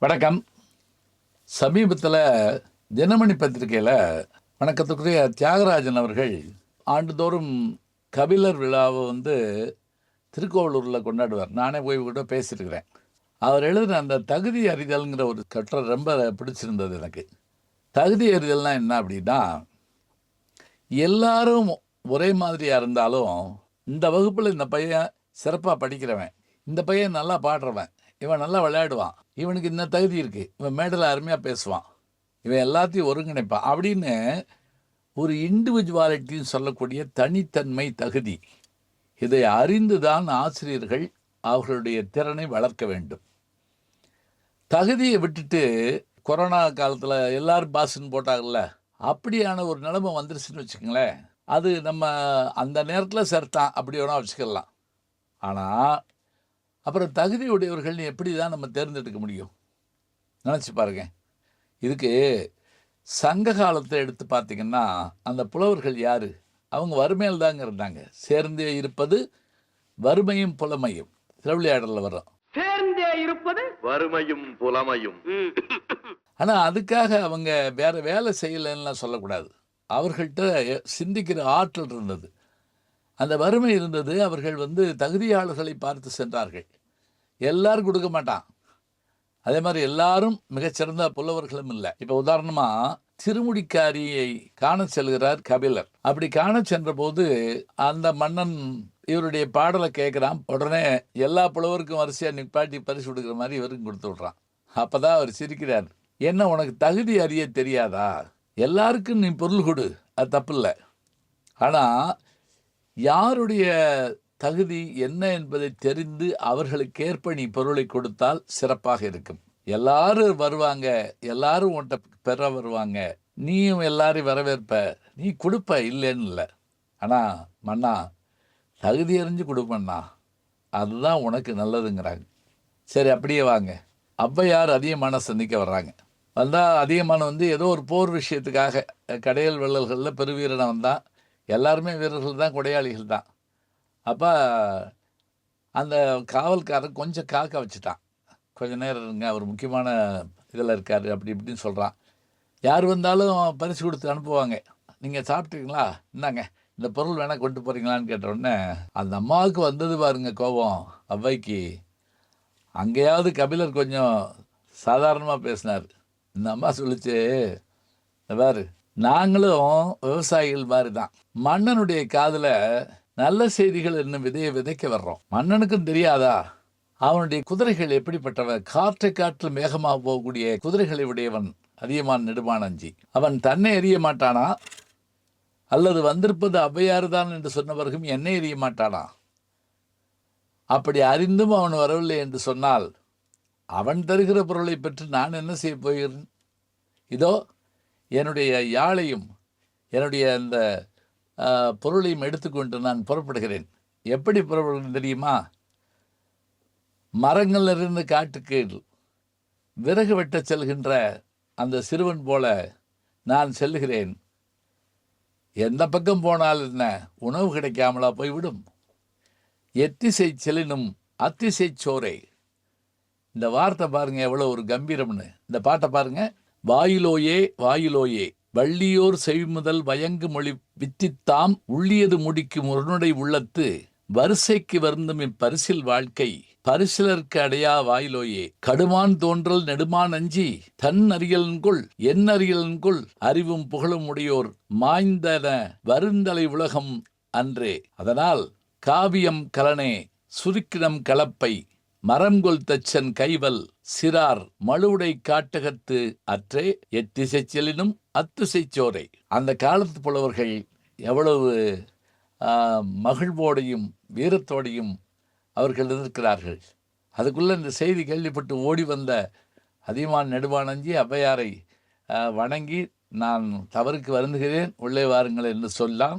வணக்கம். சமீபத்தில் தினமணி பத்திரிகையில் வணக்கத்துக்குரிய தியாகராஜன் அவர்கள் ஆண்டுதோறும் கபிலர் விழாவை வந்து திருக்கோவலூரில் கொண்டாடுவார். நானே போய் கூட பேசியிருக்கிறேன். அவர் எழுதின அந்த தகுதி அறிதல்ங்கிற ஒரு கட்டுரை ரொம்ப பிடிச்சிருந்தது எனக்கு. தகுதி அறிதல்னால் என்ன அப்படின்னா எல்லாரும் ஒரே மாதிரியாக இருந்தாலும் இந்த வகுப்பில் இந்த பையன் சிறப்பாக படிக்கிறவன் இந்த பையன் நல்லா பாடுறவன் இவன் நல்லா விளையாடுவான். இவனுக்கு இந்த தகுதி இருக்குது இவன் மேடையில் அருமையாக பேசுவான். இவன் எல்லாத்தையும் ஒருங்கிணைப்பான். அப்படின்னு ஒரு இண்டிவிஜுவாலிட்டின்னு சொல்லக்கூடிய தனித்தன்மை தகுதி. இதை அறிந்து தான் ஆசிரியர்கள் அவர்களுடைய திறனை வளர்க்க வேண்டும். தகுதியை விட்டுட்டு கொரோனா காலத்தில் எல்லாரும் பாஸ்ன்னு போட்டாங்கல்ல அப்படியான ஒரு நிலைமை வந்துருச்சுன்னு வச்சுக்கோங்களேன். அது நம்ம அந்த நேரத்தில் சேர்த்தான் அப்படி வேணால் வச்சுக்கலாம். ஆனால் அப்புறம் தகுதி உடையவர்கள்னு எப்படி தான் நம்ம தேர்ந்தெடுக்க முடியும்? நினச்சி பாருங்க. இதுக்கு சங்க காலத்தை எடுத்து பார்த்தீங்கன்னா அந்த புலவர்கள் யார்? அவங்க வறுமையில் தாங்க இருந்தாங்க. சேர்ந்தே இருப்பது வறுமையும் புலமையும். திருவிளையாடலில் வரும் சேர்ந்தே இருப்பது வறுமையும் புலமையும். ஆனால் அதுக்காக அவங்க வேற வேலை செய்யலைன்னுலாம் சொல்லக்கூடாது. அவர்கள்ட்ட சிந்திக்கிற ஆற்றல் இருந்தது. அந்த வறுமை இருந்தது அவர்கள் வந்து தகுதியாளர்களை பார்த்து சென்றார்கள். எல்லாரும் கொடுக்க மாட்டான். அதே மாதிரி எல்லாரும் மிகச்சிறந்த புலவர்களும் இல்லை. இப்போ உதாரணமாக திருமுடிக்காரியை காண செல்கிறார் கபிலர். அப்படி காண சென்றபோது அந்த மன்னன் இவருடைய பாடலை கேட்குறான். உடனே எல்லா புலவருக்கும் வரிசையாக நிப்பாட்டி பரிசு கொடுக்குற மாதிரி இவருக்கும் கொடுத்து விட்றான். அப்போ தான் அவர் சிரிக்கிறார். என்ன உனக்கு தகுதி அறிய தெரியாதா? எல்லாருக்கும் நீ பொருள் கொடு. அது தப்பு இல்லை ஆனால் யாருடைய தகுதி என்ன என்பதை தெரிந்து அவர்களுக்கேற்ப நீ பொருளை கொடுத்தால் சிறப்பாக இருக்கும். எல்லாரும் வருவாங்க எல்லாரும் உன்கிட்ட பெற வருவாங்க. நீயும் எல்லாரையும் வரவேற்ப நீ கொடுப்ப இல்லைன்னு இல்லை. ஆனால் மன்னா தகுதி அறிஞ்சு கொடுப்பண்ணா அதுதான் உனக்கு நல்லதுங்கிறாங்க. சரி அப்படியே வாங்க. ஔவையார் அதிகமான சந்திக்க வர்றாங்க. வந்தால் அதிகமான வந்து ஏதோ ஒரு போர் விஷயத்துக்காக கடையல் வெள்ளல்களில் பெருவீரனை வந்தான் எல்லாருமே வீரர்கள் தான் கொடையாளிகள் தான். அப்போ அந்த காவல்காரன் கொஞ்சம் காக்க வச்சுட்டான். கொஞ்ச நேரம் இருங்க அவர் முக்கியமான இதில் இருக்கார் அப்படி இப்படின்னு சொல்கிறான் யார் வந்தாலும் பரிசு கொடுத்து அனுப்புவாங்க. நீங்கள் சாப்பிட்டீங்களா? இந்தாங்க இந்த பொருள் வேணால் கொண்டு போகிறீங்களான்னு கேட்ட உடனே அந்த அம்மாவுக்கு வந்தது பாருங்க கோபம் அவ்வைக்கு. அங்கேயாவது கபிலர் கொஞ்சம் சாதாரணமாக பேசினார். இந்த அம்மா சொல்லிச்சு பாரு நாங்களும் விவசாயிகள் மாதிரி தான் மன்னனுடைய காதில் நல்ல செய்திகள் என்னும் விதையை விதைக்க வர்றோம். மன்னனுக்கும் தெரியாதா? அவனுடைய குதிரைகள் எப்படிப்பட்டவன் காற்றை காற்று மேகமாக போகக்கூடிய குதிரைகளை உடையவன் அதியமான் நெடுமானஞ்சி. அவன் தன்னை எறிய மாட்டானா? அல்லது வந்திருப்பது அவ்வையாறு தான் என்று சொன்னவர்களும் என்னை எறிய மாட்டானா? அப்படி அறிந்தும் அவன் வரவில்லை என்று சொன்னால் அவன் தருகிற பொருளை பெற்று நான் என்ன செய்ய போகிறேன்? இதோ என்னுடைய யாழையும் என்னுடைய அந்த பொருளையும் எடுத்துக்கொண்டு நான் புறப்படுகிறேன். எப்படி புறப்படுகிறேன் தெரியுமா? மரங்களிலிருந்து காட்டுக்கு விறகு வெட்டச் செல்கின்ற அந்த சிறுவன் போல நான் செல்கிறேன் எந்த பக்கம் போனால் என்ன? உணவு கிடைக்காமலா போய்விடும். எத்திசை செலினும் அத்திசை சோரை இந்த வார்த்தை பாருங்கள் எவ்வளோ ஒரு கம்பீரம்னு. இந்த பாட்டை பாருங்கள் வாயிலோயே வாயிலோயே வள்ளியோர் செவிமுதல் வயங்கு மொழி வித்தித்தாம் உள்ளியது முடிக்கும் உன்னுடை உள்ளத்து வரிசைக்கு வருந்தும் இப்பரிசில் வாழ்க்கை பரிசிலர்க்கு அடையா வாயிலோயே கடுமான் தோன்றல் நெடுமான் அஞ்சி தன் அறியலன்குள் என் அறியலன்குள் அறிவும் புகழும் உடையோர் மாய்ந்தன வருந்தலை உலகம் அன்றே. அதனால் காவியம் கலனே சுருக்கிடம் கலப்பை மரம்கொல் தச்சன் கைவல் சிறார் மழுவுடை காட்டகத்து அற்றே எத்திசை செல்லினும் அத்துசை சோரை. அந்த காலத்து புலவர்கள் எவ்வளவு மகிழ்வோடையும் வீரத்தோடையும் அவர்கள் இருக்கிறார்கள் அதுக்குள்ளே இந்த செய்தி கேள்விப்பட்டு ஓடி வந்த அதியமான் நெடுவானஞ்சி ஔவையாரை வணங்கி நான் தவறுக்கு வருந்துகிறேன் உள்ளே வாருங்கள் என்று சொல்லாம்.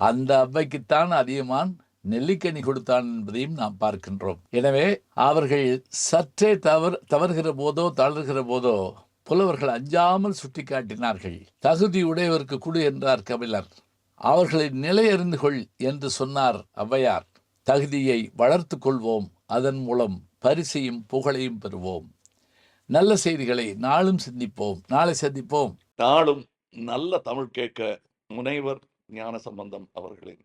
அந்த அவ்வைக்குத்தான் அதியமான் நெல்லிக்கனி கொடுத்தான் என்பதையும் நாம் பார்க்கின்றோம். எனவே அவர்கள் சற்றே தவறு தவறுகிற போதோ தளர்கிற போதோ புலவர்கள் அஞ்சாமல் சுட்டிக்காட்டினார்கள். தகுதி உடையவருக்கு குடு என்றார் கபிலர். அவர்களை நிலையறிந்து கொள் என்று சொன்னார் ஔவையார். தகுதியை வளர்த்து கொள்வோம். அதன் மூலம் பரிசையும் புகழையும் பெறுவோம். நல்ல செய்திகளை நாளும் சிந்திப்போம். நாளை சந்திப்போம். நாளும் நல்ல தமிழ் கேட்க முனைவர் ஞான சம்பந்தம் அவர்களின்